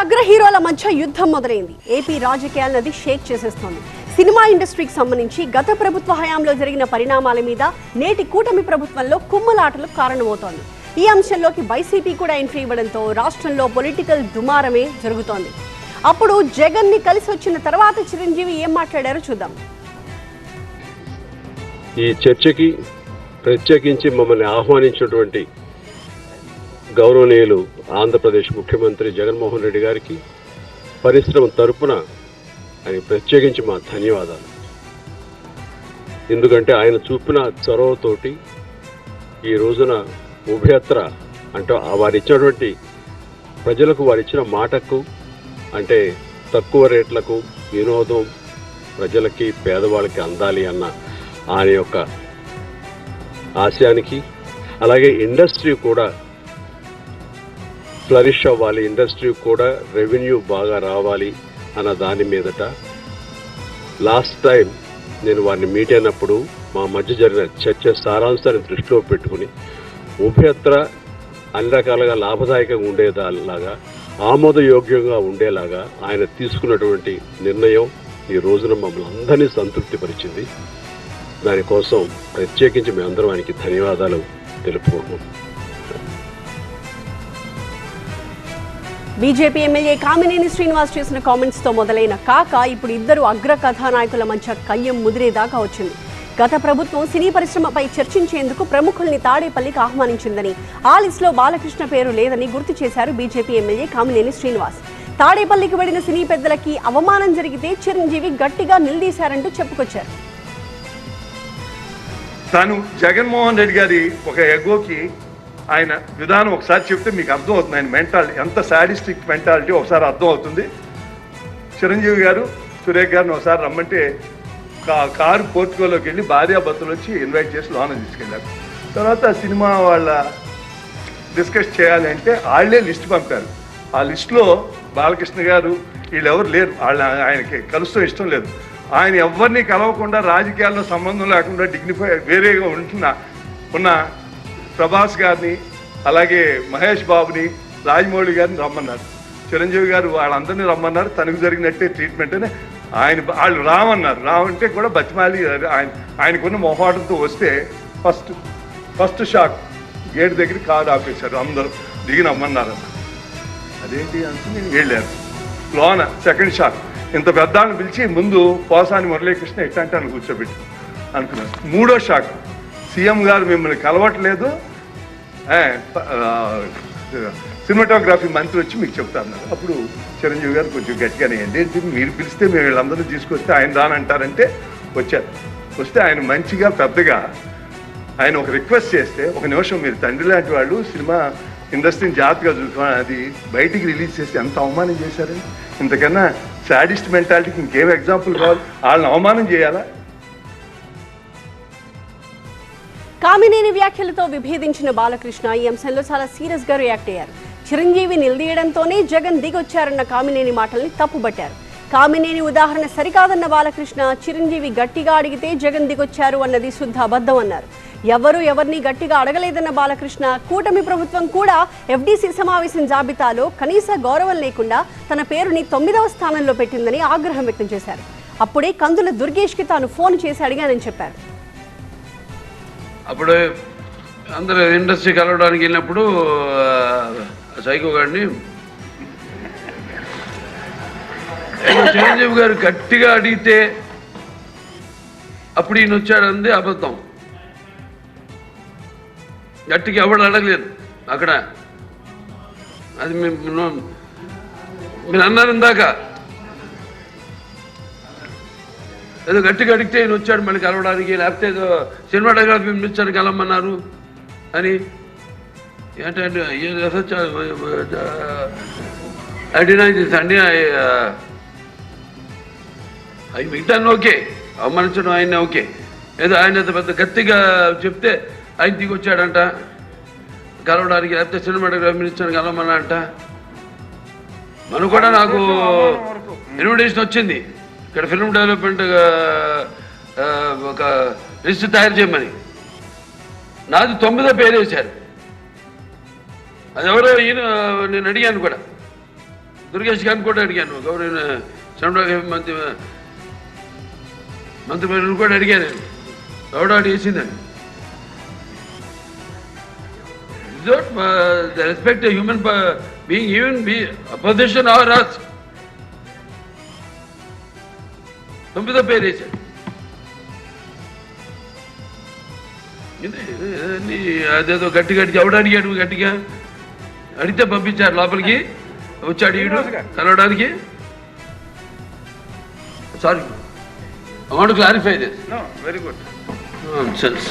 అగ్ర హీరోల మధ్య యుద్ధం మొదలైంది. ఏపీ రాజకీయాలనది షేక్ చేసేస్తోంది. సినిమా ఇండస్ట్రీకి సంబంధించి గత ప్రభుత్వ హయాంలో జరిగిన పరిణామాల మీద నేటి కూటమి ప్రభుత్వంలో కుమ్మలాటలు కారణమవుతోంది. ఈ అంశంలోకి వైసీపీ కూడా ఎంట్రీ ఇవ్వడంతో రాష్ట్రంలో పొలిటికల్ దుమారమే జరుగుతోంది. అప్పుడు జగన్ని కలిసి వచ్చిన తర్వాత చిరంజీవి ఏం మాట్లాడారో చూద్దాం. ఈ చర్చకి ప్రత్యేకించి మమ్మల్ని ఆహ్వానించినటువంటి గౌరవనీయులు ఆంధ్రప్రదేశ్ ముఖ్యమంత్రి జగన్మోహన్ రెడ్డి గారికి పరిశ్రమ తరపున ఆయన ప్రత్యేకించి మా ధన్యవాదాలు. ఎందుకంటే ఆయన చూపిన చొరవతోటి ఈ రోజున ఉభయత్ర అంటే ఆ వారు ఇచ్చినటువంటి ప్రజలకు వారు ఇచ్చిన మాటకు అంటే తక్కువ రేట్లకు వినోదం ప్రజలకి పేదవాళ్ళకి అందాలి అన్న ఆయన యొక్క ఆశయానికి అలాగే ఇండస్ట్రీ కూడా ఫ్లరిష్ అవ్వాలి ఇండస్ట్రీ కూడా రెవెన్యూ బాగా రావాలి అన్న దాని మీదట. లాస్ట్ టైం నేను వారిని మీట్ అయినప్పుడు మా మధ్య జరిగిన చర్చ సారాంశాన్ని దృష్టిలో పెట్టుకుని ఉభయత్ర అన్ని రకాలుగా లాభదాయకంగా ఉండేదాలాగా ఆమోదయోగ్యంగా ఉండేలాగా ఆయన తీసుకున్నటువంటి నిర్ణయం ఈ రోజున మమ్మల్ని అందరినీ సంతృప్తిపరిచింది. దానికోసం ప్రత్యేకించి మేమందరం ఆయనకి ధన్యవాదాలు తెలుపుకుంటున్నాం. బీజేపీ ఎమ్మెల్యే కామినేని శ్రీనివాస్ చేసిన కామెంట్స్తో మొదలైన కాక ఇప్పుడు ఇద్దరు అగ్ర కథానాయకుల మధ్య కయ్యం ముదిరేదాకా వచ్చింది. గత ప్రభుత్వం సినీ పరిశ్రమపై చర్చించేందుకు ప్రముఖుల్ని తాడేపల్లికి ఆహ్వానించిందని ఆ లిస్టులో బాలకృష్ణ పేరు లేదని గుర్తు చేశారు బీజేపీ ఎమ్మెల్యే కామినేని శ్రీనివాస్. తాడేపల్లికి వెళ్ళిన సినీ పెద్దలకి అవమానం జరిగితే చిరంజీవి గట్టిగా నిలదీశారంటూ చెప్పుకొచ్చారు. తాను జగన్మోహన్ రెడ్డి గారి ఒక ఎగోకి ఆయన విధానం ఒకసారి చెప్తే మీకు అర్థం అవుతుంది ఆయన మెంటాలిటీ ఎంత సాడిస్టిక్ మెంటాలిటీ ఒకసారి అర్థం అవుతుంది చిరంజీవి గారు సురేఖ్ గారిని ఒకసారి రమ్మంటే కా- కారు పోర్టుకోలోకి వెళ్ళి భార్యాభర్తలు వచ్చి ఇన్వైట్ చేసి లోన తీసుకెళ్ళారు. తర్వాత సినిమా వాళ్ళ డిస్కస్ చేయాలి అంటే వాళ్ళే లిస్ట్ పంపారు. ఆ లిస్టులో బాలకృష్ణ గారు వీళ్ళెవరు లేరు. వాళ్ళ ఆయనకి కలుస్తూ ఇష్టం లేదు. ఆయన ఎవరిని కలవకుండా రాజకీయాల్లో సంబంధం లేకుండా డిగ్నిఫై వేరేగా ఉంటున్న ఉన్న ప్రభాస్ గారిని అలాగే మహేష్ బాబుని రాజమౌళి గారిని రమ్మన్నారు. చిరంజీవి గారు వాళ్ళందరినీ రమ్మన్నారు. తనకు జరిగినట్టే ట్రీట్మెంట్ అని ఆయన వాళ్ళు రామన్నారు. రావంటే కూడా బతిమాలి ఆయన ఆయనకున్న మొహాటంతో వస్తే ఫస్ట్ ఫస్ట్ షాక్ గేట్ దగ్గర కారు ఆపేశారు. అందరూ దిగి నమ్మన్నారు అదేంటి అంటే నేను వెళ్ళాను. లోన సెకండ్ షాక్ ఇంత పెద్దాన్ని పిలిచి ముందు పోసాని మురళీకృష్ణ ఎట్టంటే అని కూర్చోబెట్టి అనుకున్నాను మూడో షాక్ సీఎం గారు మిమ్మల్ని కలవట్లేదు. సినిమాటోగ్రఫీ మంత్రి వచ్చి మీకు చెప్తారు అప్పుడు చిరంజీవి గారు కొంచెం గట్టిగానే ఏంటి మీరు పిలిస్తే మేము వీళ్ళందరూ తీసుకొస్తే ఆయన రానంటారంటే వచ్చారు. వస్తే ఆయన మంచిగా పెద్దగా ఆయన ఒక రిక్వెస్ట్ చేస్తే ఒక నిమిషం మీరు తండ్రి లాంటి వాళ్ళు సినిమా ఇండస్ట్రీని జాగ్రత్తగా చూసుకోవాలి అది బయటికి రిలీజ్ చేసి ఎంత అవమానం చేశారని ఇంతకన్నా సాడిస్ట్ మెంటాలిటీకి ఇంకేం ఎగ్జాంపుల్ కావాలి? వాళ్ళని అవమానం చేయాలా? కామినేని వ్యాఖ్యలతో విభేదించిన బాలకృష్ణ ఈ అంశంలో చాలా సీరియస్గా రియాక్ట్ అయ్యారు. చిరంజీవి నిలదీయడంతోనే జగన్ దిగొచ్చారన్న కామినేని మాటల్ని తప్పుబట్టారు. కామినేని ఉదాహరణ సరికాదన్న బాలకృష్ణ చిరంజీవి గట్టిగా అడిగితే జగన్ దిగొచ్చారు అన్నది శుద్ధ అబద్ధం అన్నారు. ఎవరు ఎవరిని గట్టిగా అడగలేదన్న బాలకృష్ణ కూటమి ప్రభుత్వం కూడా ఎఫ్డీసీ సమావేశం జాబితాలో కనీస గౌరవం లేకుండా తన పేరుని తొమ్మిదవ స్థానంలో పెట్టిందని ఆగ్రహం వ్యక్తం చేశారు. అప్పుడే కందుల దుర్గేష్కి తాను ఫోన్ చేసి అడిగానని చెప్పారు. అప్పుడు అందరూ ఇండస్ట్రీ కలవడానికి వెళ్ళినప్పుడు సైకో గారిని చిరంజీవి గారు గట్టిగా అడిగితే అప్పుడు ఈయన వచ్చాడంది అబద్ధం. గట్టిగా ఎవడు అడగలేదు అక్కడ. అది మేము మీరు అన్నారు ఇందాక. ఏదో గట్టిగా అడిగితే ఈయన వచ్చాడు మళ్ళీ కలవడానికి లేకపోతే ఏదో సినిమాటోగ్రఫీ మినిస్టర్ కలవమన్నారు అని. ఏంటంటే అడినా అండి అవి మిగతా ఓకే అవమానించడం ఆయన ఓకే. ఏదో ఆయన పెద్ద గట్టిగా చెప్తే ఆయన దిగి వచ్చాడంట. కలవడానికి లేకపోతే సినిమాటోగ్రఫీ మినిస్టర్ కలవమన్నా అంట మనం కూడా నాకు ఇన్విటేషన్ వచ్చింది. ఇక్కడ ఫిల్మ్ డెవలప్మెంట్ ఆ, ఒక లిస్ట్ తయారు చేయమని. నాది తొమ్మిదో పేరు వేశారు. అది ఎవరో ఈయన నేను అడిగాను కూడా. దుర్గేష్ గారిని కూడా అడిగాను. గౌరవ చంద్రబాబు మంత్రి మంత్రి కూడా అడిగాను నేను. ఎవడో అడిగేసిందని Without uh, the respect a human uh, being, even పంపిద పేరు వేశాడు అదేదో గట్టి గట్టి ఎవడు అడిగాడు గట్టిగా? అడిగితే పంపించారు లోపలికి. వచ్చాడు ఈడు కలవడానికి. Sorry I want clarify this very good sense